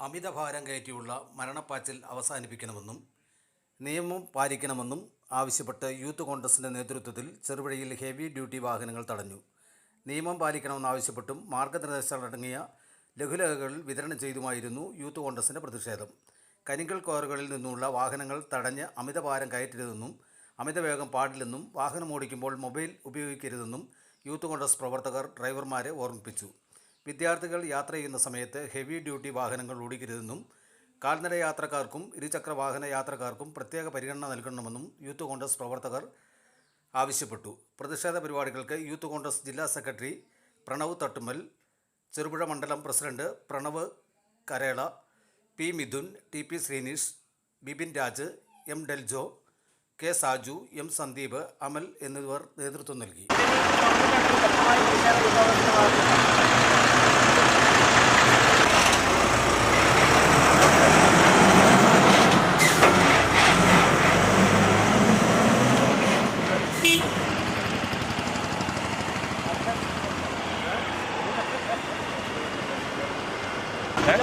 അമിതഭാരം കയറ്റിയുള്ള മരണപ്പാച്ചിൽ അവസാനിപ്പിക്കണമെന്നും നിയമം പാലിക്കണമെന്നും ആവശ്യപ്പെട്ട് യൂത്ത് കോൺഗ്രസിന്റെ നേതൃത്വത്തിൽ ചെറുപുഴയിൽ ഹെവി ഡ്യൂട്ടി വാഹനങ്ങൾ തടഞ്ഞു. നിയമം പാലിക്കണമെന്നാവശ്യപ്പെട്ടും മാർഗനിർദ്ദേശങ്ങളടങ്ങിയ ലഘുലേഖകൾ വിതരണം ചെയ്തുമായിരുന്നു യൂത്ത് കോൺഗ്രസിന്റെ പ്രതിഷേധം. കരിങ്കൽ കോറുകളിൽ നിന്നുള്ള വാഹനങ്ങൾ തടഞ്ഞ് അമിതഭാരം കയറ്റരുതെന്നും അമിതവേഗം പാടില്ലെന്നും വാഹനം ഓടിക്കുമ്പോൾ മൊബൈൽ ഉപയോഗിക്കരുതെന്നും യൂത്ത് കോൺഗ്രസ് പ്രവർത്തകർ ഡ്രൈവർമാരെ ഓർമ്മിപ്പിച്ചു. വിദ്യാർത്ഥികൾ യാത്ര ചെയ്യുന്ന സമയത്ത് ഹെവി ഡ്യൂട്ടി വാഹനങ്ങൾ ഓടിക്കരുതെന്നും കാൽനട യാത്രക്കാർക്കും ഇരുചക്ര വാഹന യാത്രക്കാർക്കും പ്രത്യേക പരിഗണന നൽകണമെന്നും യൂത്ത് കോൺഗ്രസ് പ്രവർത്തകർ ആവശ്യപ്പെട്ടു. പ്രതിഷേധ പരിപാടികൾക്ക് യൂത്ത് കോൺഗ്രസ് ജില്ലാ സെക്രട്ടറി പ്രണവ് തട്ടുമൽ ചെറുപുഴ മണ്ഡലം president Pranav Karela P Mithun T P Sreenish Bipin Raj M Deljo K Saju M Sandeep Amal എന്നിവർ നേതൃത്വം നൽകി. He?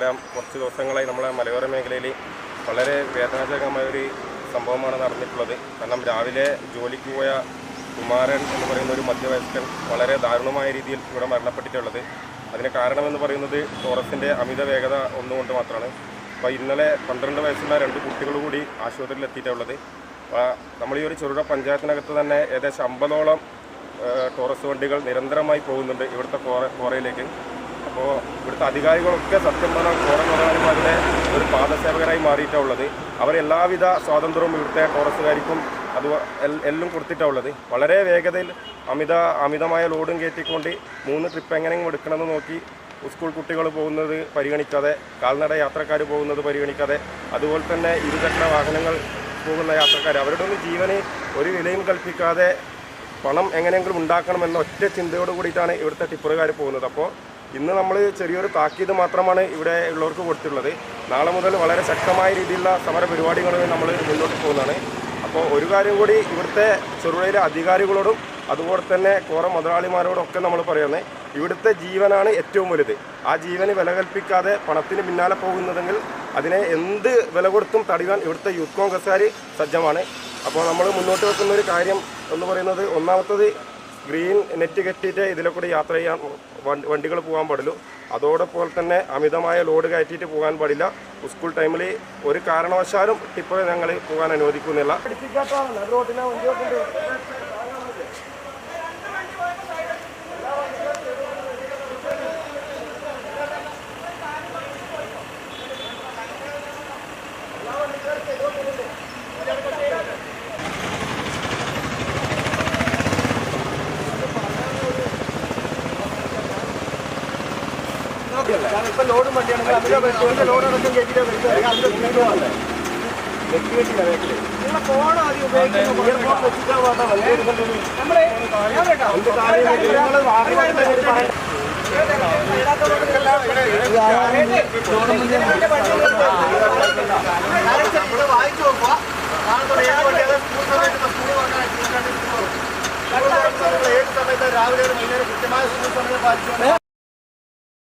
നമുക്കറിയാം കുറച്ച് ദിവസങ്ങളായി നമ്മളെ മലയോര മേഖലയിൽ വളരെ വേദനാജനകമായ ഒരു സംഭവമാണ് നടന്നിട്ടുള്ളത്. കാരണം രാവിലെ ജോലിക്ക് പോയ കുമാരൻ എന്ന് പറയുന്ന ഒരു മധ്യവയസ്കൻ വളരെ ദാരുണമായ രീതിയിൽ ഇവിടെ മരണപ്പെട്ടിട്ടുള്ളത്. അതിന് കാരണമെന്ന് പറയുന്നത് ടോറസിന്റെ അമിത വേഗത ഒന്നുകൊണ്ട് മാത്രമാണ്. അപ്പോൾ ഇന്നലെ പന്ത്രണ്ട് വയസ്സുള്ള രണ്ട് കുട്ടികൾ കൂടി ആശുപത്രിയിൽ എത്തിയിട്ടുള്ളത് നമ്മൾ ഈ ഒരു ചെറുകിട പഞ്ചായത്തിനകത്ത് തന്നെ ഏകദേശം അമ്പതോളം ടോറസ് വണ്ടികൾ നിരന്തരമായി പോകുന്നുണ്ട് ഇവിടുത്തെ കോറ കോറയിലേക്ക്. അപ്പോൾ ഇവിടുത്തെ അധികാരികളൊക്കെ സത്യം പറഞ്ഞാൽ കോറ മുതലാളിമാരുടെ ഒരു പാദസേവകരായി മാറിയിട്ടാണ് ഉള്ളത്. അവർ എല്ലാവിധ സ്വാതന്ത്ര്യവും ഇവിടുത്തെ ടോറസുകാർക്കും അത് എല്ലാം കൊടുത്തിട്ടാണ് ഉള്ളത്. വളരെ വേഗതയിൽ അമിത അമിതമായ ലോഡും കയറ്റിക്കൊണ്ട് മൂന്ന് ട്രിപ്പ് എങ്ങനെയും എടുക്കണമെന്ന് നോക്കി സ്കൂൾ കുട്ടികൾ പോകുന്നത് പരിഗണിക്കാതെ കാൽനട യാത്രക്കാർ പോകുന്നത് പരിഗണിക്കാതെ അതുപോലെ തന്നെ ഇരുചക്ര വാഹനങ്ങൾ പോകുന്ന യാത്രക്കാർ. അവരുടെ ഒന്നും ജീവന് ഒരു വിലയും കൽപ്പിക്കാതെ പണം എങ്ങനെയെങ്കിലും ഉണ്ടാക്കണമെന്ന ഒറ്റ ചിന്തയോട് കൂടിയിട്ടാണ് ഇവിടുത്തെ ടിപ്പറുകാർ പോകുന്നത്. അപ്പോൾ ഇന്ന് നമ്മൾ ചെറിയൊരു താക്കീത് മാത്രമാണ് ഇവിടെ ഉള്ളവർക്ക് കൊടുത്തിട്ടുള്ളത്. നാളെ മുതൽ വളരെ ശക്തമായ രീതിയിലുള്ള സമര പരിപാടികൾ നമ്മൾ മുന്നോട്ട് പോകുന്നതാണ്. അപ്പോൾ ഒരു കാര്യം കൂടി ഇവിടുത്തെ ചെറുപുഴയിലെ അധികാരികളോടും അതുപോലെ തന്നെ കോറ മുതലാളിമാരോടും ഒക്കെ നമ്മൾ പറയുന്നത് ഇവിടുത്തെ ജീവനാണ് ഏറ്റവും വലുത്. ആ ജീവന് വില കൽപ്പിക്കാതെ പണത്തിന് പിന്നാലെ പോകുന്നതെങ്കിൽ അതിനെ എന്ത് വില കൊടുത്തും തടയാൻ ഇവിടുത്തെ യൂത്ത് കോൺഗ്രസ്സുകാർ സജ്ജമാണ്. അപ്പോൾ നമ്മൾ മുന്നോട്ട് വെക്കുന്ന ഒരു കാര്യം എന്ന് പറയുന്നത് ഒന്നാമത്തത് ഗ്രീൻ നെറ്റ് കെട്ടിയിട്ട് ഇതിലെ കൂടി യാത്ര ചെയ്യാൻ വണ്ടികൾ പോകാൻ പാടുള്ളൂ. അതോടൊപ്പം തന്നെ അമിതമായ ലോഡ് കയറ്റിയിട്ട് പോകാൻ പാടില്ല. സ്കൂൾ ടൈമിൽ ഒരു കാരണവശാലും ടിപ്പർ ഞങ്ങൾ പോകാൻ അനുവദിക്കുന്നില്ല. ഇപ്പൊ ലോഡും വണ്ടിയാണ് അതിലെ വലിയ ലോഡ് അടക്കം കയറ്റിയിട്ട് വരുന്നത് അതിന്റെ സ്പീഡ് നിങ്ങളെ ഫോൺ ആദ്യം ഉപയോഗിക്കുന്നത് ഇയർഫോൺ വെച്ചിട്ടാണ് വേണ്ട വണ്ടി എടുക്കേണ്ടത് നമ്മളെ എന്ത് കാര്യം നിങ്ങൾ വാഹനമായിട്ട് പറയണം വായിച്ചു നോക്കുക ഏത് സമയത്ത് രാവിലെ ഒരു വൈകുന്നേരം കൃത്യമായ സമയം പാലിച്ചുകൊണ്ട്